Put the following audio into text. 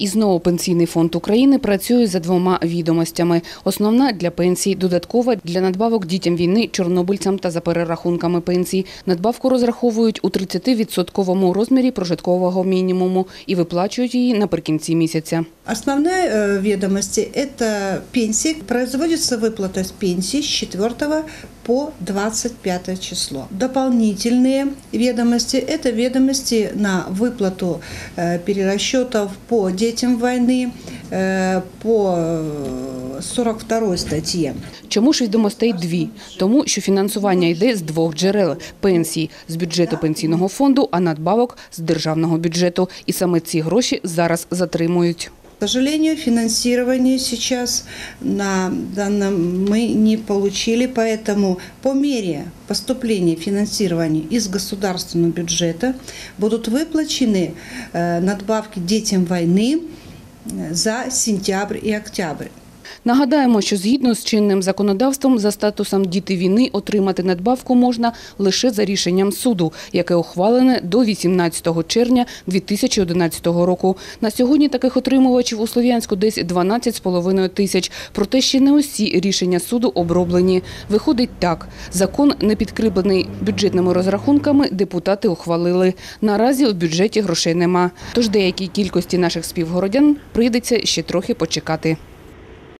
І знову пенсійний фонд України працює за двома відомостями. Основна для пенсій, додаткова для надбавок дітям війни, чорнобильцям та за перерахунками пенсій. Надбавку розраховують у 30% розмірі прожиткового мінімуму і виплачують її наприкінці місяця. Основная э, ведомости – это пенсии. Производится выплата с пенсии с 4 по 25 число. Дополнительные ведомости – это ведомости на выплату э, перерасчетов по детям войны, э, по э, 42 статье. Чому ж відомостей дві? Тому, що фінансування йде з двох джерел – пенсій з бюджету пенсійного фонду, а надбавок з державного бюджету. І саме ці гроші зараз затримують. К сожалению, финансирование сейчас на данном мы не получили, поэтому по мере поступления финансирования из государственного бюджета будут выплачены э, надбавки детям войны э, за сентябрь и октябрь. Нагадаємо, що згідно з чинним законодавством за статусом діти війни отримати надбавку можна лише за рішенням суду, яке ухвалене до 18 червня 2011 року. На сьогодні таких отримувачів у Слов'янську десь 12,5 тисяч. Проте ще не усі рішення суду оброблені. Виходить так: закон не підкріплений бюджетними розрахунками. Депутати ухвалили. Наразі у бюджеті грошей нема. Тож деякій кількості наших співгородян прийдеться ще трохи почекати.